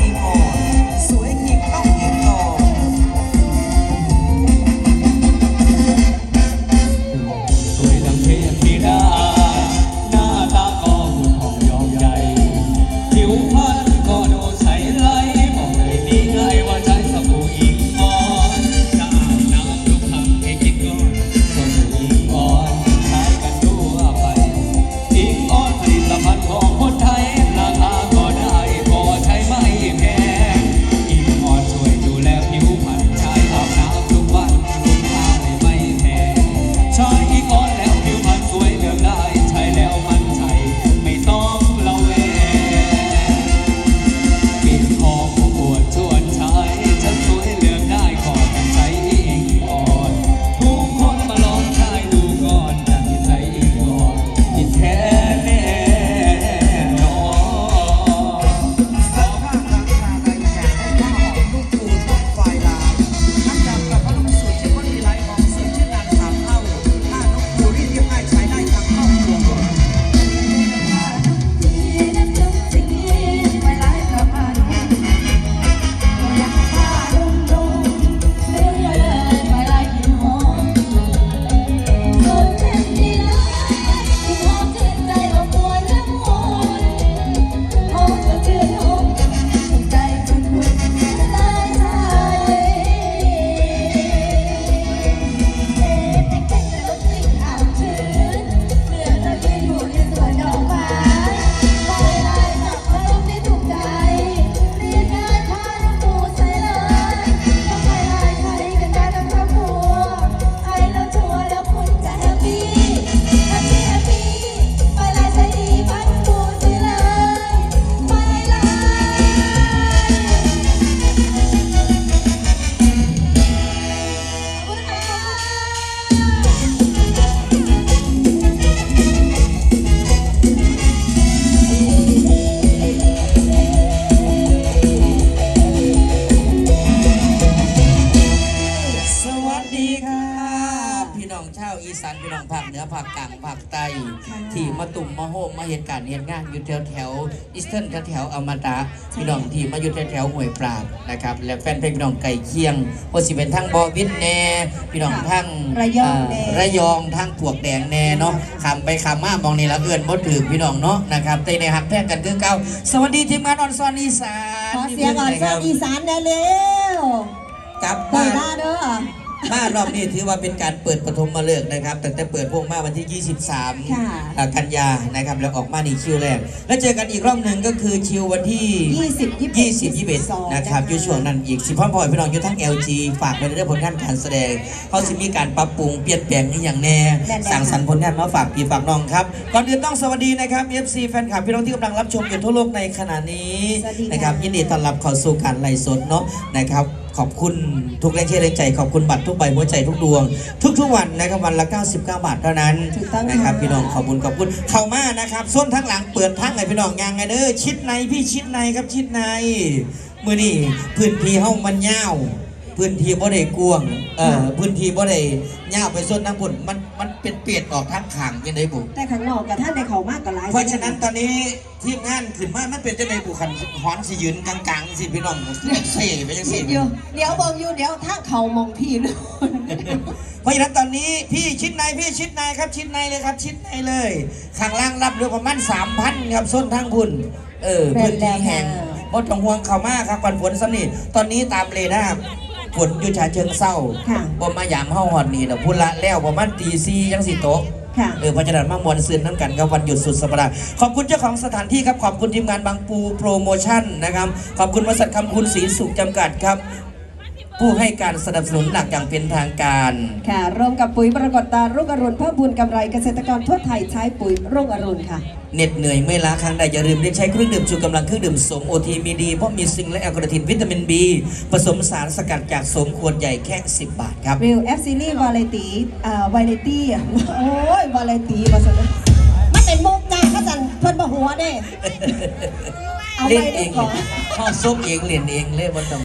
people. สานพี่น้องภาคเหนือภาคกลางภาคใต้ค่ะที่มาตุ่มมาโฮมมาเหตุการณ์เหตุงานอยู่แถวแถวอีสเทิร์นแถวแถวอมตะพี่น้องที่มาอยู่แถวแถวห้วยปราบนะครับ และแฟนเพลงพี่น้องไก่เคียงว่าสิเป็นทั้งบอวินแน่พี่น้องทั้งระยองเแน่ระยองทั้งปวกแดงแน่เนาะคำไปคำมามองนี่ละเอื้อนบ่ถึงพี่น้องเนาะนะครับแต่ในหักแพงกันคือเก่าสวัสดีทีมงานออนซอนอีสานขอเสียงก่อนนะสควัรัสบดีสารแน่เร็วกลับเปิบ้าดนหน้าเด้อ มารอบนี้ถือว่าเป็นการเปิดปฐมมาเลิกษ์นะครับแต่แต่เปิดพวกมาวันที่ 23ค่ะอ่ากันยานะครับแล้วออกมานี่คิวแรก แล้วเจอกันอีกรอบหนึ่งก็คือคิววันที่ 20 20 21นะครับอยู่ช่วงนั้นอีกสิพ่อพ่อพี่น้องอยู่ทั้ง LG ฝากไปในเรื่องผลงานการแสดงเขาสิมีการปรับปรุงเปลี่ยนแปลงนี่อย่างแน่แน่ๆ สั่งสรรค์ผลงานมาฝากพี่ฝากน้องครับ ก่อนอื่นต้องสวัสดีนะครับ FC แฟนคลับพี่น้องที่กำลังรับชมอยู่ทั่วโลกในขณะนี้สวัสดีค่ะ นะครับยินดีต้อนรับเข้าสู่การไลฟ์สดเนาะนะครับ ขอบคุณทุกแรงเชียร์แรงใจ ขอบคุณบัตรทุกใบหัวใจทุกดวง ทุกๆวันนะครับวันละ 99 บาทเท่านั้นถูกต้องนะครับค่ะพี่น้องขอบคุณขอบคุณเข้ามานะครับส้นทั้งหลังเปิดทั้งไงพี่น้องยางไงเด้อชิดในพี่ชิดในครับชิดในมือนี่พื้นที่ห้องมันยาว พื้นที่บ่ได้กวางเอ่อพื้นที่บ่ได้ยาวไปส้นทั้งบุญมันมันเป็นเปียดออกทั้งขางยังได้บุแต่ข้างนอกกับท่านในเขามากกว่าหลายเพราะฉะนั้นตอนนี้ทีมงานขึ้นมามันเป็นจะในบุคันหอนสิยืนกลางๆสิพี่น้องเซ่ไปจังคิสิดอยู่เดี๋ยวเบิ่งอยู่เดี๋ยวถ้าเขามองพี่นู่นเพราะฉะนั้นตอนนี้พี่ชิดในพี่ชิดในครับชิดในเลยครับชิดในเลยข้างล่างรับเรือประมาณสามพันครับส้นทั้งบุญเออพื้นที่แห่งบดต้องห่วงเขามากครับก่อนฝนสำนิทตอนนี้ตามเลยนะครับ ฝนอยู่ชาเชิงเศร้าค่ะ บ่มายามเฮาหอดนี่ดอกพุ่นละแล้วประมาณตีซียังสิโตะค่ะ เออเพราะฉะนั้นมามวนซื้อน้ำกันกับวันหยุดสุดสัปดาห์ขอบคุณเจ้าของสถานที่ครับ ขอบคุณทีมงานบางปูโปรโมชั่นนะครับ ขอบคุณบริษัทคำคุณศรีสุขจำกัดครับ ผู้ให้การสนับสนุนหลักอย่างเป็นทางการ ค่ะร่วมกับปุ๋ยปรากฏตารุ่งอรุณเพิ่มพูนกำไรเกษตรกรทั่วไทยใช้ปุ๋ยรุ่งอรุณค่ะ เหน็ดเหนื่อยเมื่อยล้าครั้งใดอย่าลืมได้ใช้เครื่องดื่มชูกำลังเครื่องดื่มสมโอทีมีดี เพราะมีซิงค์และแอลกอริทินวิตามินบีผสมสารสกัดจากสมขวดใหญ่แค่ 10 บาทครับ วิว F Series Variety อ่าวาไรตี้โอ้ยวาไรตี้มาสันมันเป็นมุกจ้าข้าสันเพิ่นบ่หัวเด้ เอาเล่นไปเอได้งก่อนพ่อซุปเองเล่นเองเล่นบนต